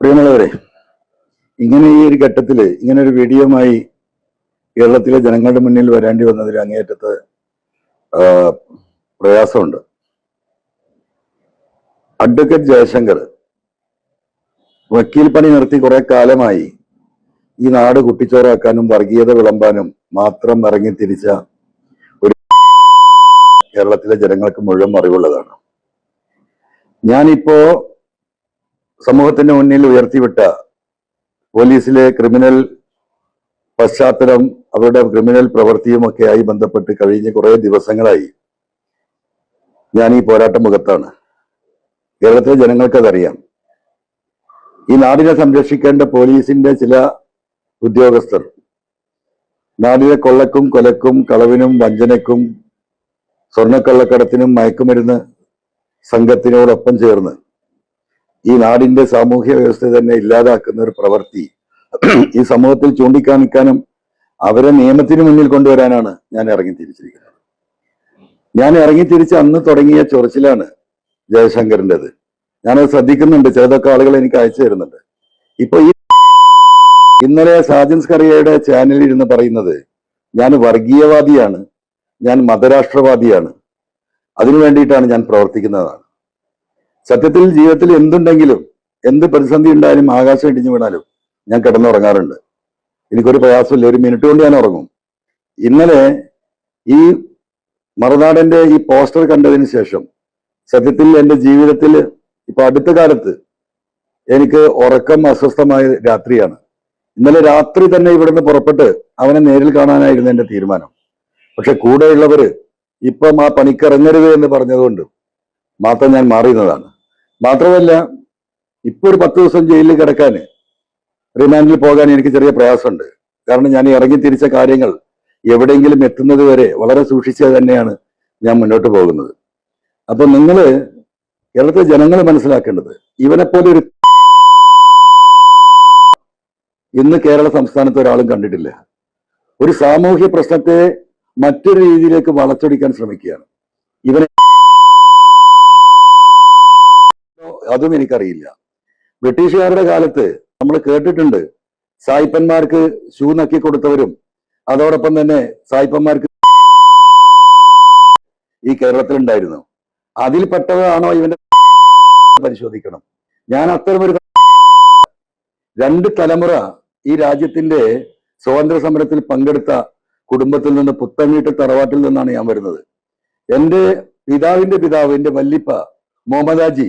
പ്രിയമുള്ളവരെ ഇങ്ങനെ ഈ ഒരു ഘട്ടത്തിൽ ഇങ്ങനെ ഒരു വീഡിയോമായി കേരളത്തിലെ ജനങ്ങളുടെ മുന്നിൽ വരേണ്ടി വന്നതിൽ അങ്ങേയറ്റത്ത് പ്രയാസമുണ്ട്. അഡ്വക്കേറ്റ് ജയശങ്കർ വക്കീൽ പണി നിർത്തി കുറെ കാലമായി ഈ നാട് കുട്ടിച്ചോറാക്കാനും വർഗീയത വിളമ്പാനും മാത്രം ഇറങ്ങി തിരിച്ച ഒരു കേരളത്തിലെ ജനങ്ങൾക്ക് മുഴുവൻ അറിവുള്ളതാണ്. ഞാനിപ്പോ സമൂഹത്തിന്റെ മുന്നിൽ ഉയർത്തിവിട്ട പോലീസിലെ ക്രിമിനൽ പശ്ചാത്തലം അവരുടെ ക്രിമിനൽ പ്രവൃത്തിയുമൊക്കെയായി ബന്ധപ്പെട്ട് കഴിഞ്ഞ കുറെ ദിവസങ്ങളായി ഞാൻ ഈ പോരാട്ടം മുഖത്താണ്. കേരളത്തിലെ ജനങ്ങൾക്കതറിയാം ഈ നാടിനെ സംരക്ഷിക്കേണ്ട പോലീസിന്റെ ചില ഉദ്യോഗസ്ഥർ നാടിനെ കൊള്ളക്കും കൊലക്കും കളവിനും വഞ്ചനക്കും സ്വർണക്കള്ളക്കടത്തിനും മയക്കുമരുന്ന് സംഘത്തിനോടൊപ്പം ചേർന്ന് ഈ നാടിന്റെ സാമൂഹ്യ വ്യവസ്ഥ തന്നെ ഇല്ലാതാക്കുന്ന ഒരു പ്രവൃത്തി ഈ സമൂഹത്തിൽ ചൂണ്ടിക്കാണിക്കാനും അവരെ നിയമത്തിന് മുന്നിൽ കൊണ്ടുവരാനാണ് ഞാൻ ഇറങ്ങി തിരിച്ചിരിക്കുന്നത്. ഞാൻ ഇറങ്ങി തിരിച്ച് അന്ന് തുടങ്ങിയ ചൊറിച്ചിലാണ് ജയശങ്കറിന്റെത്. ഞാനത് ശ്രദ്ധിക്കുന്നുണ്ട്. ചിലതൊക്കെ ആളുകൾ എനിക്ക് അയച്ചു തരുന്നുണ്ട്. ഇപ്പൊ ഈ ഇന്നലെ സാജൻസ് കറിയയുടെ ചാനലിൽ ഇരുന്ന് പറയുന്നത് ഞാൻ വർഗീയവാദിയാണ് ഞാൻ മതരാഷ്ട്രവാദിയാണ്. അതിനു വേണ്ടിയിട്ടാണ് ഞാൻ പ്രവർത്തിക്കുന്നതാണ്. സത്യത്തിൽ ജീവിതത്തിൽ എന്തുണ്ടെങ്കിലും എന്ത് പ്രതിസന്ധി ഉണ്ടായാലും ആകാശം ഇടിഞ്ഞു വീണാലും ഞാൻ കിടന്നുറങ്ങാറുണ്ട്. എനിക്കൊരു പ്രയാസമില്ല. ഒരു മിനിറ്റ് കൊണ്ട് ഞാൻ ഉറങ്ങും. ഇന്നലെ ഈ മറുനാടന്റെ ഈ പോസ്റ്റർ കണ്ടതിന് ശേഷം സത്യത്തിൽ എന്റെ ജീവിതത്തിൽ ഇപ്പൊ അടുത്ത കാലത്ത് എനിക്ക് ഉറക്കം അസ്വസ്ഥമായ രാത്രിയാണ്. ഇന്നലെ രാത്രി തന്നെ ഇവിടുന്ന് പുറപ്പെട്ട് അവനെ നേരിൽ കാണാനായിരുന്നു എന്റെ തീരുമാനം. പക്ഷെ കൂടെയുള്ളവര് ഇപ്പം ആ പണിക്കിറങ്ങരുത് എന്ന് പറഞ്ഞതുകൊണ്ട് മാത്രം ഞാൻ മാറിയുന്നതാണ് മാത്രമല്ല ഇപ്പൊ ഒരു പത്ത് ദിവസം ജയിലിൽ കിടക്കാൻ റിമാൻഡിൽ പോകാൻ എനിക്ക് ചെറിയ പ്രയാസമുണ്ട്. കാരണം ഞാൻ ഇറങ്ങി തിരിച്ച കാര്യങ്ങൾ എവിടെയെങ്കിലും എത്തുന്നത് വരെ വളരെ സൂക്ഷിച്ച് തന്നെയാണ് ഞാൻ മുന്നോട്ട് പോകുന്നത്. അപ്പൊ നിങ്ങൾ കേരളത്തിലെ ജനങ്ങൾ മനസ്സിലാക്കേണ്ടത് ഇവനെപ്പോലെ ഒരു ഇന്ന് കേരള സംസ്ഥാനത്ത് ഒരാളും കണ്ടിട്ടില്ല. ഒരു സാമൂഹ്യ പ്രശ്നത്തെ മറ്റൊരു രീതിയിലേക്ക് വളച്ചൊടിക്കാൻ ശ്രമിക്കുകയാണ്. ഇവനെ അതും എനിക്കറിയില്ല. ബ്രിട്ടീഷുകാരുടെ കാലത്ത് നമ്മൾ കേട്ടിട്ടുണ്ട് സായിപ്പന്മാർക്ക് ഷൂ നക്കി കൊടുത്തവരും അതോടൊപ്പം തന്നെ സായിപ്പന്മാർക്ക് ഈ കേരളത്തിലുണ്ടായിരുന്നു. അതിൽപ്പെട്ടതാണോ ഇവന്റെ പരിശോധിക്കണം. ഞാൻ അത്തരമൊരു രണ്ട് തലമുറ ഈ രാജ്യത്തിന്റെ സ്വാതന്ത്ര്യ സമരത്തിൽ പങ്കെടുത്ത കുടുംബത്തിൽ നിന്ന് പുത്തൻവീട്ട് തറവാട്ടിൽ നിന്നാണ് ഞാൻ വരുന്നത്. എന്റെ പിതാവിന്റെ പിതാവ് എന്റെ വല്ലിപ്പ മുഹമ്മദാജി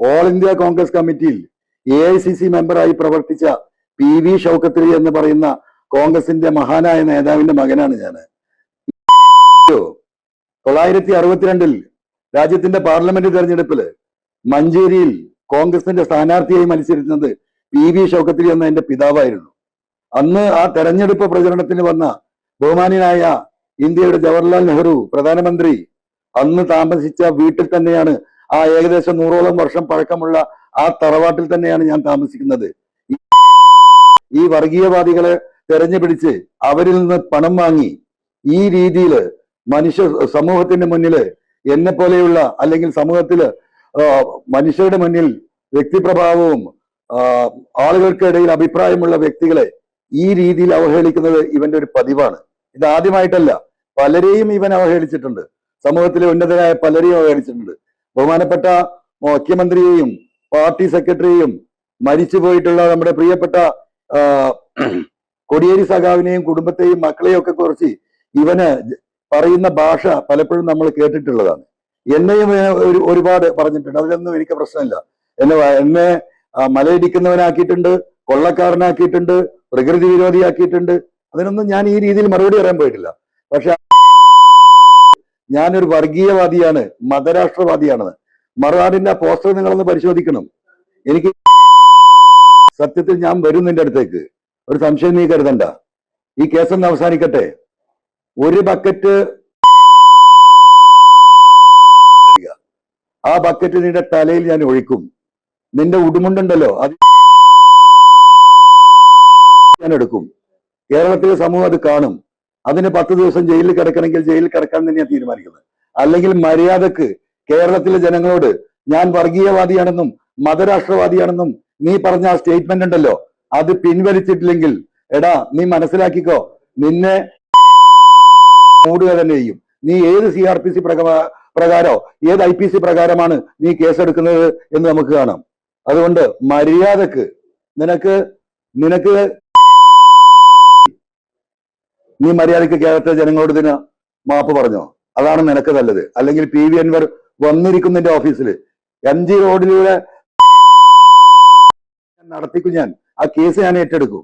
ഓൾ ഇന്ത്യ കോൺഗ്രസ് കമ്മിറ്റിയിൽ എ ഐ സി സി മെമ്പറായി പ്രവർത്തിച്ച പി വി ഷൗക്കത്ത് എന്ന് പറയുന്ന കോൺഗ്രസിന്റെ മഹാനായ നേതാവിന്റെ മകനാണ് ഞാൻ തൊള്ളായിരത്തി അറുപത്തിരണ്ടിൽ രാജ്യത്തിന്റെ പാർലമെന്റ് തെരഞ്ഞെടുപ്പിൽ മഞ്ചേരിയിൽ കോൺഗ്രസിന്റെ സ്ഥാനാർത്ഥിയായി മത്സരിക്കുന്നത് പി വി ഷൗക്കത്തിരി എന്ന എന്റെ പിതാവായിരുന്നു. അന്ന് ആ തെരഞ്ഞെടുപ്പ് പ്രചരണത്തിന് വന്ന ബഹുമാനായ ഇന്ത്യയുടെ ജവഹർലാൽ നെഹ്റു പ്രധാനമന്ത്രി അന്ന് താമസിച്ച വീട്ടിൽ തന്നെയാണ് ആ ഏകദേശം നൂറോളം വർഷം പഴക്കമുള്ള ആ തറവാട്ടിൽ തന്നെയാണ് ഞാൻ താമസിക്കുന്നത്. ഈ- വർഗീയവാദികളെ വർഗീയവാദികളെ തെരഞ്ഞുപിടിച്ച് അവരിൽ നിന്ന് പണം വാങ്ങി ഈ രീതിയിൽ മനുഷ്യ സമൂഹത്തിന്റെ മുന്നിൽ എന്നെ പോലെയുള്ള അല്ലെങ്കിൽ സമൂഹത്തിൽ മനുഷ്യരുടെ മുന്നിൽ വ്യക്തിപ്രഭാവവും ആളുകൾക്കിടയിൽ അഭിപ്രായമുള്ള വ്യക്തികളെ ഈ രീതിയിൽ അവഹേളിക്കുന്നത് ഇവന്റെ ഒരു പതിവാണ്. ഇത് ആദ്യമായിട്ടല്ല പലരെയും ഇവൻ അവഹേളിച്ചിട്ടുണ്ട്. സമൂഹത്തിലെ ഉന്നതരായ പലരെയും അവഹേളിച്ചിട്ടുണ്ട്. ബഹുമാനപ്പെട്ട മുഖ്യമന്ത്രിയെയും പാർട്ടി സെക്രട്ടറിയെയും മരിച്ചു പോയിട്ടുള്ള നമ്മുടെ പ്രിയപ്പെട്ട കൊടിയേരി സഖാവിനെയും കുടുംബത്തെയും മക്കളെയും ഒക്കെ കുറിച്ച് ഇവന് പറയുന്ന ഭാഷ പലപ്പോഴും നമ്മൾ കേട്ടിട്ടുള്ളതാണ്. എന്നെയും ഒരു ഒരുപാട് പറഞ്ഞിട്ടുണ്ട്. അതിലൊന്നും എനിക്ക് പ്രശ്നമില്ല. എന്നെ എന്നെ മലയിടിക്കുന്നവനാക്കിയിട്ടുണ്ട് കൊള്ളക്കാരനാക്കിയിട്ടുണ്ട് പ്രകൃതി വിരോധിയാക്കിയിട്ടുണ്ട്. അതിനൊന്നും ഞാൻ ഈ രീതിയിൽ മറുപടി പറയാൻ പോയിട്ടില്ല. പക്ഷെ ഞാനൊരു വർഗീയവാദിയാണ് മതരാഷ്ട്രവാദിയാണ് മറുനാടിന്റെ ആ പോസ്റ്റർ നിങ്ങളൊന്ന് പരിശോധിക്കണം. എനിക്ക് സത്യത്തിൽ ഞാൻ വരും നിന്റെ അടുത്തേക്ക്. ഒരു സംശയം നീ കരുതണ്ട. ഈ കേസൊന്ന് അവസാനിക്കട്ടെ. ഒരു ബക്കറ്റ് ആ ബക്കറ്റ് നിന്റെ തലയിൽ ഞാൻ ഒഴിക്കും. നിന്റെ ഉടുമുണ്ടുണ്ടല്ലോ അത് ഞാൻ എടുക്കും. കേരളത്തിലെ സമൂഹം അത് കാണും. അതിന് പത്ത് ദിവസം ജയിലിൽ കിടക്കണമെങ്കിൽ ജയിലിൽ കിടക്കാൻ തന്നെയാണ് തീരുമാനിക്കുന്നത്. അല്ലെങ്കിൽ മര്യാദയ്ക്ക് കേരളത്തിലെ ജനങ്ങളോട് ഞാൻ വർഗീയവാദിയാണെന്നും മതരാഷ്ട്രവാദിയാണെന്നും നീ പറഞ്ഞ ആ സ്റ്റേറ്റ്മെന്റ് ഉണ്ടല്ലോ. അത് പിൻവലിച്ചിട്ടില്ലെങ്കിൽ എടാ നീ മനസ്സിലാക്കിക്കോ നിന്നെ മൂടുക തന്നെ ചെയ്യും. നീ ഏത് സി ആർ പി സി പ്രകാരോ ഏത് ഐ പി സി പ്രകാരമാണ് നീ കേസെടുക്കുന്നത് എന്ന് നമുക്ക് കാണാം. അതുകൊണ്ട് മര്യാദയ്ക്ക് നിനക്ക് നിനക്ക് നീ മര്യാദയ്ക്ക് കേരളത്തിലെ ജനങ്ങളോട് ഇതിന് മാപ്പ് പറഞ്ഞോ? അതാണ് നിനക്ക് നല്ലത്. അല്ലെങ്കിൽ പി വി അൻവർ വന്നിരിക്കുന്നതിന്റെ ഓഫീസിൽ എം ജി റോഡിലൂടെ നടത്തിക്കും ഞാൻ. ആ കേസ് ഞാൻ ഏറ്റെടുക്കും.